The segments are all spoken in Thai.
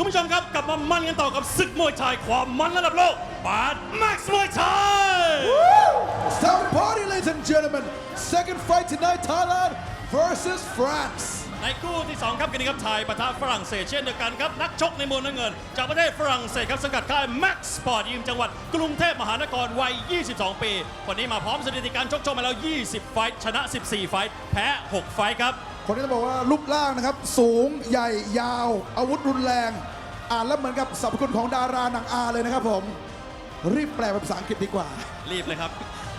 คุณผู้ชมครับกลับมามันกันต่อกับศึกมวยไทยความมันระดับโลกปาดแม็กซ์มวยไทย It's time to party, ladies and gentlemen. Second fight tonight, Thailand versus France. ในคู่ที่ 2 ครับกันนี้ครับไทยปะทะฝรั่งเศสเช่นเดียวกันครับ นักชกในมุมน้ำเงิน จากประเทศฝรั่งเศสครับสังกัดค่าย Max Sport ยิมจังหวัดกรุงเทพมหานครวัย 22 ปีคนนี้มาพร้อมสถิติการชกชกมาแล้ว 20 ไฟท์ชนะ 14 ไฟท์แพ้ 6 ไฟท์ครับ คนนี้ต้องบอกว่ารูปร่างนะครับ สูงใหญ่ยาว อาวุธรุนแรง อ่านแล้วเหมือนกับสรรพคุณของดาราหนังอาเลยนะครับผม รีบแปลเป็นภาษาอังกฤษดีกว่า รีบเลยครับ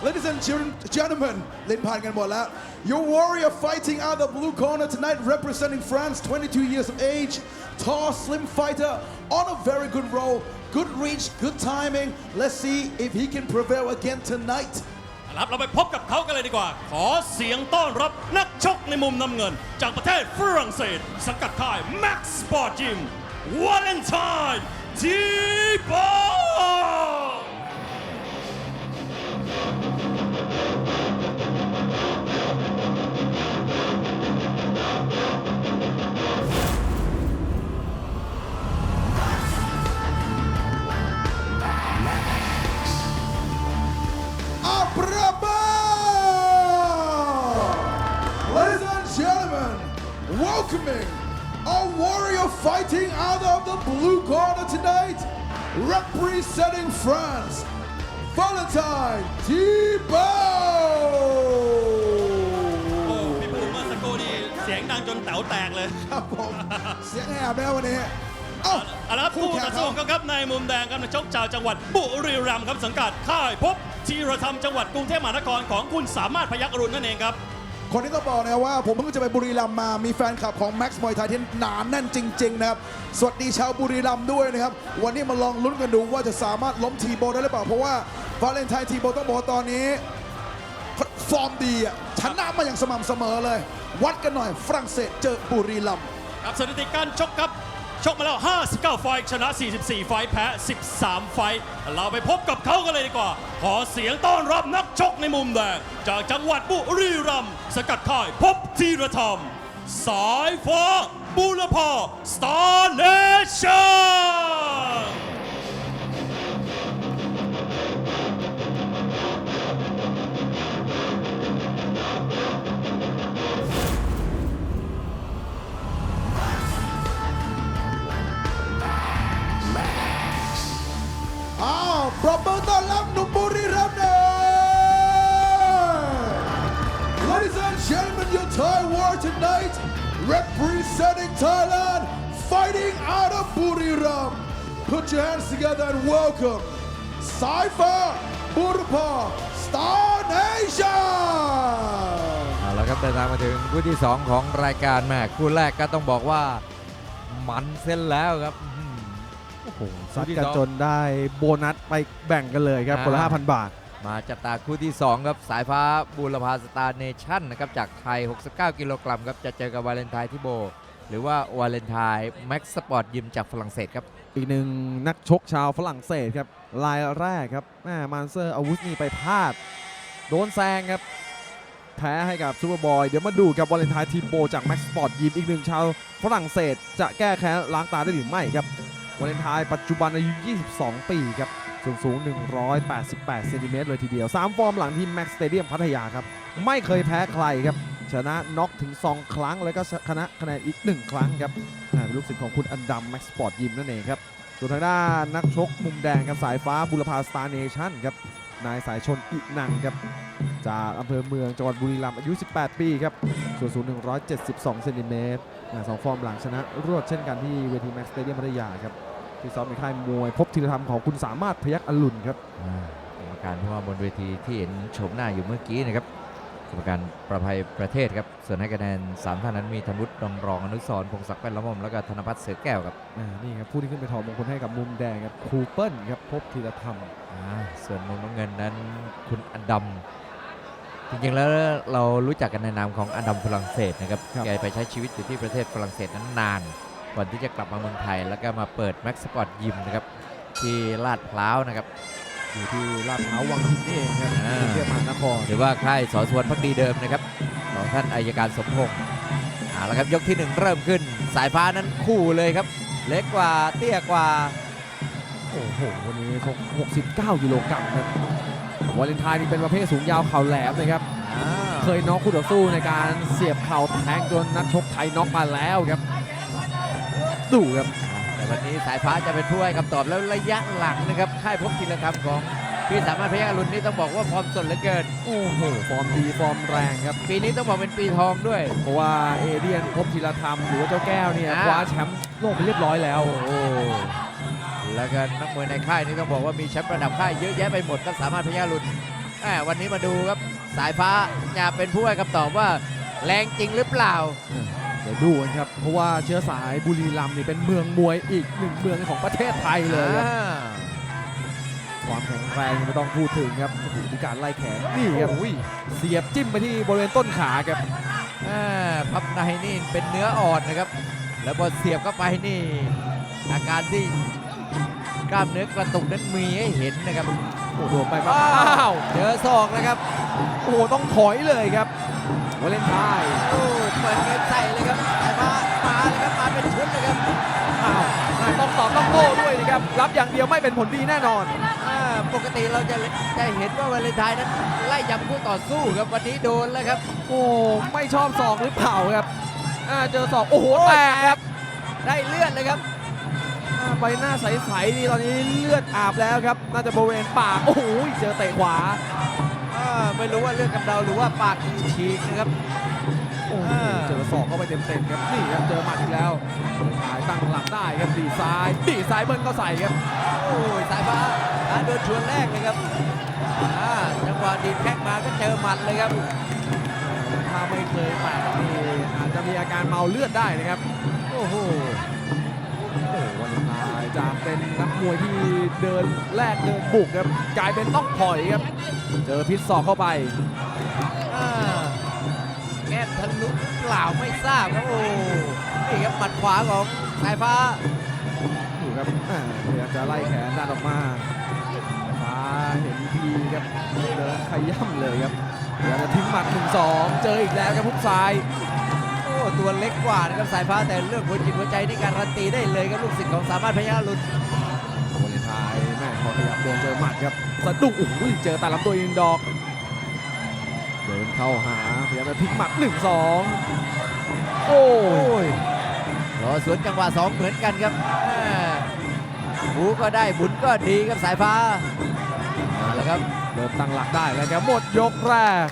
Ladies and children- gentlemen เล่นผ่านกันหมดแล้ว Your warrior fighting out of the blue corner tonight representing France 22 years of age tall slim fighter on a very good roll good reach good timing let's see if he can prevail again tonight ค รับเราไปพบกับเขากันเลยดีกว่า ขอเสียงต้อนรับนักชกในมุมน้ำเงิน จากประเทศฝรั่งเศส สังกัดค่าย Max Sport Gym วาเลนไทน์ทีบอ welcoming a warrior fighting out of the blue corner tonight, representing France, Valentine โอ้ Thibault! พี่ปูเมื่อสักครู่นี้เสียงดังจนแต๋วแตกเลยครับผมเสียงแหบแล้ววันนี้เอ้าเอาละครับคู่แข่ต่งอสู้เขากันครับในมุมแดงครับนักชกชาวจังหวัดบุรีรัมย์ครับสังกัดค่ายพบธีรธรรมจังหวัดกรุงเทพมหานครของคุณสามารถพยักอรุณนั่นเองครับ คนนี้ต้องบอกนะว่า ผมเพิ่งจะไปบุรีรัมย์มา มีแฟนคลับของแม็กซ์มวยไทยที่หนานแน่นจริงๆนะครับ สวัสดีชาวบุรีรัมย์ด้วยนะครับ วันนี้มาลองลุ้นกันดูว่าจะสามารถล้มทีโบได้หรือเปล่า เพราะว่าวาเลนไทน์ทีโบต้องบอกว่าตอนนี้ฟอร์มดีอะชนะมาอย่างสม่ำเสมอเลย วัดกันหน่อยฝรั่งเศสเจอบุรีรัมย์ครับสถิติการชกครับ ชกมาแล้ว 59 ไฟท์ชนะ 44 ไฟท์แพ้ 13 ไฟท์เราไปพบกับเขากันเลยดีกว่า ขอเสียงต้อนรับนักชกในมุมแดง จากจังหวัดบุรีรัมย์สกัดค่ายพบธีรธรรม สายฟ้าบุรพาสตาร์เนชั่น tonight, representing Thailand, fighting out of Buriram. Put your hands together and welcome Saifa Burpa Star Nation. เอาละครับเดินทางมาถึงคู่ที่ 2 ของรายการแม่คู่แรกก็ต้องบอกว่ามันเส้นแล้วครับอื้อหือโอ้โหซัดคู่ที่กันสองจนได้โบนัสไปแบ่งกันเลยครับ คนละ อ่า 5,000 บาท มาจับตาคู่ที่ 2 ครับ สายฟ้าบูรพาสตาร์เนชั่นนะครับจากไทย 69 กิโลกรัมครับ จะเจอกับวาเลนไทน์ทิโบ หรือว่าวาเลนไทน์แม็กซ์สปอร์ตยิมจากฝรั่งเศสครับ อีกหนึ่งนักชกชาวฝรั่งเศสครับรายแรกครับแม่มานเซอร์อาวุธนี่ไปพลาด โดนแซงครับแพ้ให้กับซูเปอร์บอยเดี๋ยวมาดูกับวาเลนไทน์ทีโบจากแม็กซ์สปอร์ตยิมอีกหนึ่งชาวฝรั่งเศสจะแก้แค้นล้างตาได้หรือไม่ครับวาเลนไทน์ปัจจุบันอายุ 22 ปีครับ ส่วนสูง 188 เซนติเมตรเลยทีเดียว 3 ฟอร์มหลังที่แม็กสเตเดียมพัทยาครับ ไม่เคยแพ้ใครครับ ชนะน็อกถึง 2 ครั้ง แล้วก็ชนะคะแนนอีก 1 ครั้งครับอ่าเป็นลูกศิษย์ของคุณอันดัมแม็กสปอร์ตยิมนั่นเองครับ ส่วนทางด้านนักชกมุมแดงครับสายฟ้าบุรพาสตาร์เนชั่นครับ นายสายชนอินังครับ จากอำเภอเมืองจังหวัดบุรีรัมย์อายุ 18 ปีครับ ส่วนสูง 172 เซนติเมตรสองฟอร์มหลังชนะรวดเช่นกันที่เวทีแม็กสเตเดียมพัทยาครับ ที่ซ้อมในค่ายมวย พบธีรธรรมของคุณสามารถพยักอรุณครับอ่ากรรมการที่ว่าบนเวทีที่เห็นโฉมหน้าอยู่เมื่อกี้นะครับกรรมการประภัยประเทศครับส่วนให้คะแนนสามท่านนั้นมีธนุษย์ดองรองอนุสรณ์พงศักดิ์แป้นละม่อมแล้วก็ธนพัฒน์เสือแก้วครับอ่านี่ครับผู้ที่ขึ้นไปถอดมงคลให้กับมุมแดงครับครูเปิลครับพบธีรธรรมอ่าส่วนมุมน้ำเงินนั้นคุณอันดัมจริงๆแล้วเรารู้จักกันในนามของอันดัมฝรั่งเศสนะครับครับแกไปใช้ชีวิตอยู่ที่ประเทศฝรั่งเศสนั้นนาน ก่อนที่จะกลับมาเมืองไทย แล้วก็มาเปิดแม็กซ์สปอร์ตยิมนะครับที่ลาดพร้าวนะครับ อยู่ที่ลาดพร้าววังหินนี่เองครับอ่า กรุงเทพมหานครหรือว่าค่ายสอสวนพักดีเดิมนะครับของท่านอายการสมพงษ์เอาละครับยกที่หนึ่งเริ่มขึ้น สายฟ้านั้นคู่เลยครับ เล็กกว่าเตี้ยกว่า โอ้โหวันนี้ชก69กิโลกรัมครับวาเลนไทน์นี่เป็นประเภทสูงยาวเข่าแหลมนะครับ เคยน็อกคู่ต่อสู้ในการเสียบเข่าแทงจนนักชกไทยน็อกมาแล้วครับ ดูครับ แต่วันนี้สายฟ้าจะเป็นผู้ให้คำตอบแล้วระยะหลังนะครับค่ายพบธีรธรรมของพี่สามารถพยัคฆ์อรุณนี่ต้องบอกว่าฟอร์มสดเหลือเกิน โอ้โห ฟอร์มดีฟอร์มแรงครับ ปีนี้ต้องบอกเป็นปีทองด้วย เพราะว่าเอเดียนพบธีรธรรมหรือว่าเจ้าแก้วเนี่ยอ่าคว้าแชมป์โลกไปเรียบร้อยแล้ว โอ้แล้วก็นักมวยในค่ายนี่ต้องบอกว่ามีแชมป์ระดับค่ายเยอะแยะไปหมดก็สามารถพยัคฆ์อรุณแหมวันนี้มาดูครับสายฟ้าจะเป็นผู้ให้คำตอบว่าแรงจริงหรือเปล่าเดี๋ยวดูกันครับ เพราะว่าเชื้อสายบุรีรัมย์นี่เป็นเมืองมวยอีกหนึ่งเมืองของประเทศไทยเลยครับอ่าความแข็งแรงไม่ต้องพูดถึงครับโอ้โหมีการไล่แขนนี่ครับ เสียบจิ้มไปที่บริเวณต้นขาครับ อ่าพับในนี่เป็นเนื้ออ่อนนะครับ แล้วพอเสียบเข้าไปนี่ อาการที่กล้ามเนื้อกระตุกนั้นมีให้เห็นนะครับโอ้โหโดนไปมาอ้าอ้าววเจอศอกนะครับ โอ้โหต้องถอยเลยครับวาเลนไทน์ โอ้เหมือนเงินใส่เลยครับ องตอบต้องโต้ด้วยนะครับ รับอย่างเดียวไม่เป็นผลดีแน่นอนอ่าปกติเราจะจะเห็นว่าวาเลนไทน์นั้นไล่ยำคู่ต่อสู้ครับวันนี้โดนแล้วครับ โอ้ไม่ชอบศอกหรือเปล่าครับอ่าเจอศอกโอ้โหแตกครับ ได้เลือดเลยครับอ่าใบหน้าใสๆนี่ตอนนี้เลือดอาบแล้วครับ น่าจะบริเวณปากโอ้โหเจอเตะขวาอ่าไม่รู้ว่าเลือดกำเดาหรือว่าปากฉีกนะครับโอ้โหอ่าเจอ ศอกเข้าไปเต็มๆครับนี่ครับเจอหมัดอีกแล้วหายตั้งหลักได้ครับดีดซ้ายดีดซ้ายเบิ้ลก็ใส่ครับโอ้ยสายฟ้าอ่าโดนชวนแรกเลยครับอ่าจังหวะดีดแข้งมาก็เจอหมัดเลยครับถ้าไม่เคยแตกนี่อาจจะมีอาการเมาเลือดได้นะครับโอ้โหโอ้โหวันนี้ตายจากเป็นนักมวยที่เดินแลกเดินบุกครับกลายเป็นต้องถอยครับ เจอพิษศอกเข้าไปอ่า แก้มทะลุเปล่าไม่ทราบครับโอ้นี่ครับหมัดขวาของสายฟ้าอยู่ครับพยายามจะไล่แขนดันออกมาฟ้าเห็นทีครับเดินขย่ำเลยครับพยายามจะทิ้งหมัดหนึ่งสองเจออีกแล้วครับพุกซ้ายโอ้ตัวเล็กกว่านะครับสายฟ้าแต่เรื่องหัวจิตหัวใจนี่การันตีได้เลยครับลูกศิษย์ของสามารถพยัคฆ์อรุณวาเลนไทน์แม่พอขยับเดินเจอหมัดครับสะดุ้งโอ้โหเจอแต่ลำตัวอีกหนึ่งดอก เดินเข้าหาายามจะทิ้งหมัดหนึ่งสองโอ้ยรอสวนจังหวะสองเหมือนกันครับอ่าบูก็ได้บุญก็ดีครับสายฟ้าเอาละครับเริ่มตั้งหลักได้แล้วครับหมดยกแรก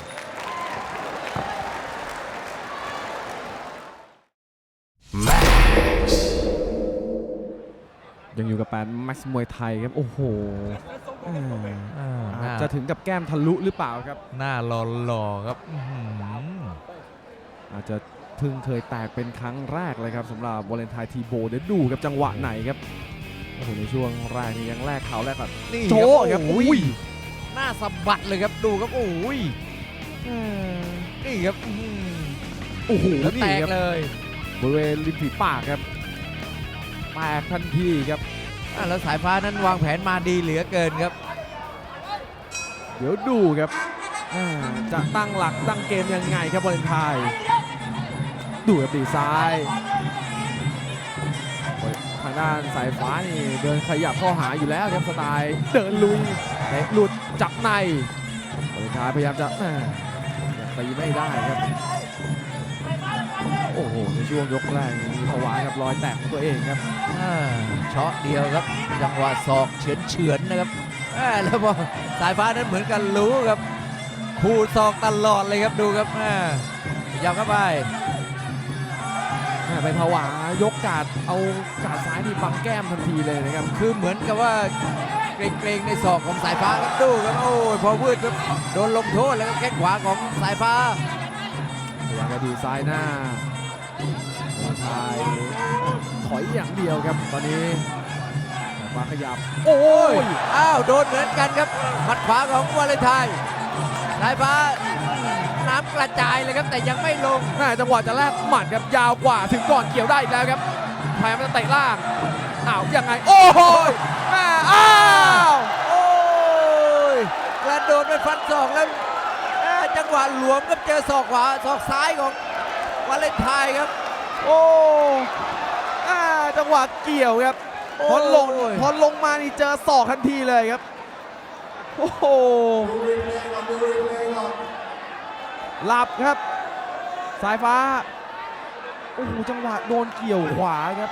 ยังอยู่กับแปนแม็กซ์มวยไทยครับ โอ้โหอ่าอาจจะถึงกับแก้มทะลุหรือเปล่าครับ หน้าหล่อๆครับ อื้อหืออาจจะเพิ่งเคยแตกเป็นครั้งแรกเลยครับสำหรับวาเลนไทน์ทีโบเดี๋ยวดูครับจังหวะไหนครับโอ้โหในช่วงแรกนี่ยังแรกเขาแรกก่อนนี่โชครับว์ครับโอ้อุ้ยยหน้าสะบัดเลยครับดูครับโอ้ยอืมนี่ครับอื้อหือโอ้โหแล้วนี่แตกครับเลยบริเวณริมฝีปากครับแตกทันทีครับอะแล้วสายฟ้านั้นวางแผนมาดีเหลือเกินครับ เดี๋ยวดูครับอ่าจะตั้งหลักตั้งเกมยังไงครับวาเลนไทน์ ดูครับดีซ้ายทางด้านสายฟ้านี่เดินขยับเข้าหาอยู่แล้วครับสไตล์เดินลุยเตะหลุดจับในวาเลนไทน์พยายามจะตีไม่ได้ครับ โอ้โหในช่วงยกแรกนี่มีผวากับรอยแตกของตัวเองครับเชาะเดียวครับจังหวะศอกเฉือนเฉือนๆนะครับแล้วพอสายฟ้านั้นเหมือนกันรู้ครับขูดศอกตลอดเลยครับดูครับอ่ายับเข้าไป ไปผวายกกาดเอากาดซ้ายนี่บังแก้มทันทีเลยนะครับ คือเหมือนกับว่าเกรงๆในศอกของสายฟ้าครับดูครับโอ้ยพอวืดครับโดนลงโทษแล้วก็แข้งขวาของสายฟ้าพยายามจะดีซ้ายหน้าทายถอยอย่างเดียวครับตอนนี้มาขยับ โอ้ยอ้าวโดนเหมือนกันครับหมัดขวาของวาเลนไทน์สายฟ้า น้ำกระจายเลยครับแต่ยังไม่ลงแม่จังหวะจะแลกหมัดครับยาวกว่าถึงก่อนเกี่ยวได้อีกแล้วครับพยายามจะเตะล่างอ้าวยังไง โอ้โหแม่อ้าวโอ้ยกระโดดไปฟันศอกแล้วเอ้อจังหวะหลวมครับเจอศอกขวาศอกซ้ายของวาเลนไทน์ครับ โอ้อ่าจังหวะเกี่ยวครับพอลงโอ้ยพอลงมานี่เจอศอกทันทีเลยครับ โอ้โห หลับครับ สายฟ้า โอ้โห จังหวะโดนเกี่ยวขวาครับ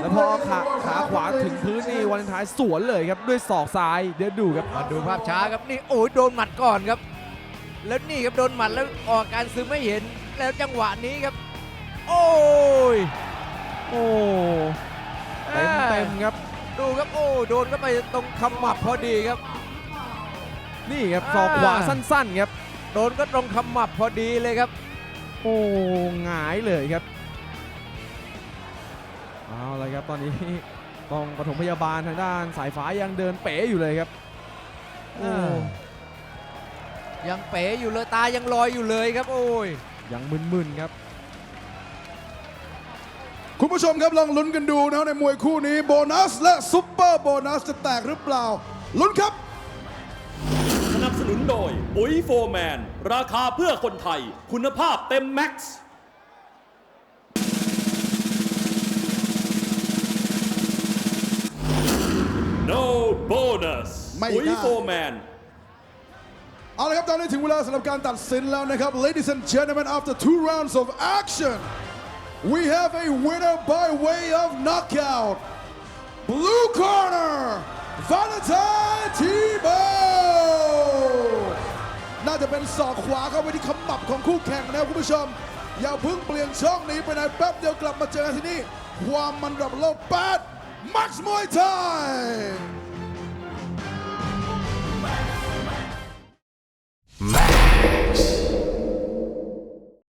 แล้วพอขาขาขวาถึงพื้นนี่วันเลนไทายสวนเลยครับ ด้วยศอกซ้าย เดี๋ยวดูครับ มาดูภาพช้าครับนี่โอ้ยโดนหมัดก่อนครับ แล้วนี่ครับโดนหมัดแล้วออกอาการซึมไม่เห็น แล้วจังหวะนี้ครับ โอ้ย โอ้เต็มเต็มๆครับ ดูครับโอ้โดนเข้าไปตรงขมับพอดีครับ นี่ครับศอกขวาอ่าสั้นๆครับ โดนก็ตรงขมับพอดีเลยครับ โอ้หงายเลยครับเอาละครับตอนนี้ต้องปฐมพยาบาลทางด้านสายฟ้ายังเดินเป๋อยู่เลยครับโอ้อ่ายังเป๋อยู่เลยตายังลอยอยู่เลยครับ โอ้ยยังมึนๆครับคุณผู้ชมครับลองลุ้นกันดูนะในมวยคู่นี้โบนัสและซุปเปอร์โบนัสจะแตกหรือเปล่าลุ้นครับสนับสนุน โดยปุ๋ยโฟร์แมน ราคาเพื่อคนไทย คุณภาพเต็มแม็กซ์ No bonus ไม่ปุ๋ยน่าโฟร์แมน เอาละครับตอนนี้ถึงเวลาสำหรับการตัดสินแล้วนะครับ Ladies and gentlemen after two rounds of action we have a winner by way of knockout Blue corner Valentine Tebow น่า จะเป็นศอกขวาเข้าไปที่ขมับของคู่แข่งนะครับคุณผู้ชม อย่าเพิ่งเปลี่ยนช่องหนี้ไปไหนแป๊บเดียวกลับมาเจอกันที่นี่ ความมันระดับโลก8 Max Muay Thai